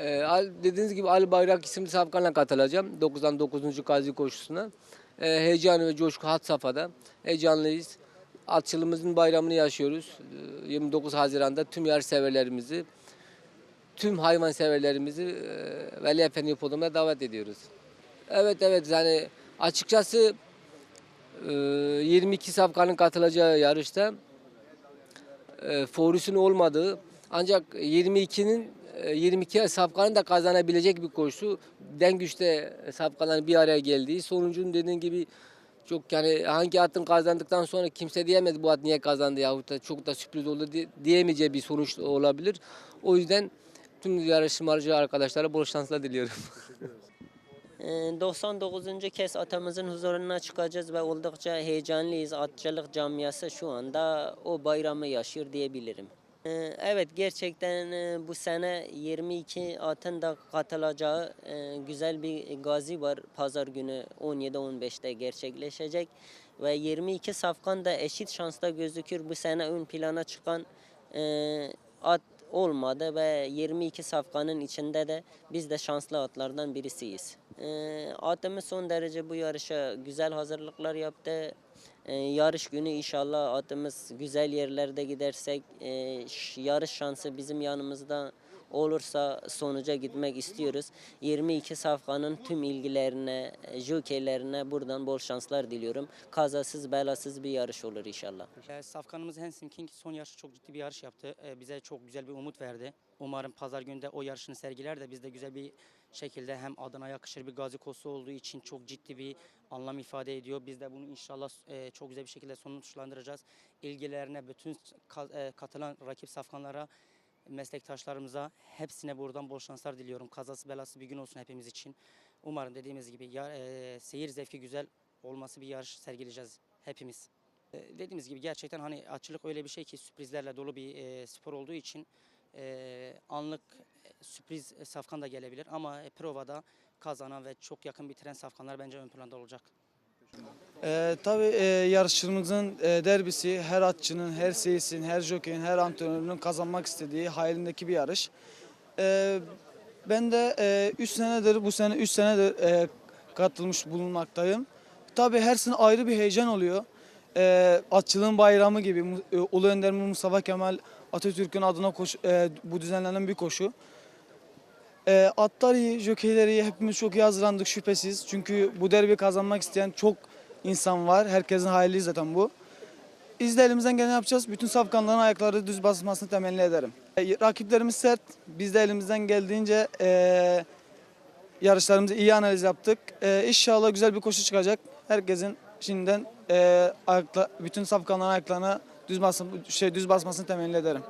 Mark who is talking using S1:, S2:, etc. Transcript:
S1: Al- dediğiniz gibi Ali Bayrak isimli safkanla katılacağım. 9'dan 9. gazi koşusuna. Ee, heyecan ve coşku had safhada. Heyecanlıyız. Atçılımızın bayramını yaşıyoruz. Ee, 29 Haziran'da tüm yarış severlerimizi, tüm hayvan severlerimizi e, Veli Efendi Hipodromu'na davet ediyoruz. Evet evet yani açıkçası e, 22 safkanın katılacağı yarışta e, Forus'un olmadığı ancak 22'nin e, 22 safkanın da kazanabilecek bir koşu. Den güçte safkanların bir araya geldiği. Sonucun dediğin gibi çok yani hangi atın kazandıktan sonra kimse diyemez bu at niye kazandı yahut da çok da sürpriz oldu di- diyemeyeceği bir sonuç olabilir. O yüzden tüm yarışmacı arkadaşlara bol şanslar diliyorum.
S2: Ee, 99. kez atamızın huzuruna çıkacağız ve oldukça heyecanlıyız. Atçılık camiası şu anda o bayramı yaşıyor diyebilirim. Ee, Evet gerçekten e, bu sene 22 atın da katılacağı e, güzel bir gazi var. Pazar günü 17-15'te gerçekleşecek ve 22 safkan da eşit şansta gözükür. Bu sene ön plana çıkan e, at olmadı ve 22 safkanın içinde de biz de şanslı atlardan birisiyiz. Atımız son derece bu yarışa güzel hazırlıklar yaptı. Ee, yarış günü inşallah atımız güzel yerlerde gidersek e, ş- yarış şansı bizim yanımızda olursa sonuca gitmek istiyoruz. 22 safkanın tüm ilgilerine, e, jokeylerine buradan bol şanslar diliyorum. Kazasız belasız bir yarış olur inşallah.
S3: Ee, Safkanımız Hansim King son yarışı çok ciddi bir yarış yaptı. Ee, bize çok güzel bir umut verdi. Umarım pazar günü de o yarışını sergiler de biz de güzel bir şekilde hem adına yakışır bir gazi olduğu için çok ciddi bir anlam ifade ediyor. Biz de bunu inşallah e, çok güzel bir şekilde sonuçlandıracağız. İlgilerine bütün ka- e, katılan rakip safkanlara meslektaşlarımıza hepsine buradan bol şanslar diliyorum. Kazası belası bir gün olsun hepimiz için. Umarım dediğimiz gibi ya, e, seyir zevki güzel olması bir yarış sergileyeceğiz hepimiz. E, dediğimiz gibi gerçekten hani açılık öyle bir şey ki sürprizlerle dolu bir e, spor olduğu için e, anlık e, sürpriz e, safkan da gelebilir ama e, provada kazanan ve çok yakın bitiren safkanlar bence ön planda olacak.
S4: Ee, tabii e, yarışçımızın e, derbisi her atçının, her seyisin, her jokeyin, her antrenörünün kazanmak istediği hayalindeki bir yarış. Ee, ben de 3 senedir, bu sene 3 senedir e, katılmış bulunmaktayım. Tabii her sene ayrı bir heyecan oluyor. Ee, atçılığın bayramı gibi e, Ulu Önderimiz Mustafa Kemal Atatürk'ün adına koşu, e, bu düzenlenen bir koşu. E, atlar iyi, jokeyler iyi. Hepimiz çok iyi hazırlandık şüphesiz. Çünkü bu derbi kazanmak isteyen çok insan var. Herkesin hayali zaten bu. Biz de elimizden geleni yapacağız. Bütün safkanların ayakları düz basmasını temenni ederim. E, rakiplerimiz sert. Biz de elimizden geldiğince e, yarışlarımızı iyi analiz yaptık. E, inşallah güzel bir koşu çıkacak. Herkesin şimdiden e, ayakla, bütün safkanların ayaklarına düz, basın, şey, düz basmasını temenni ederim.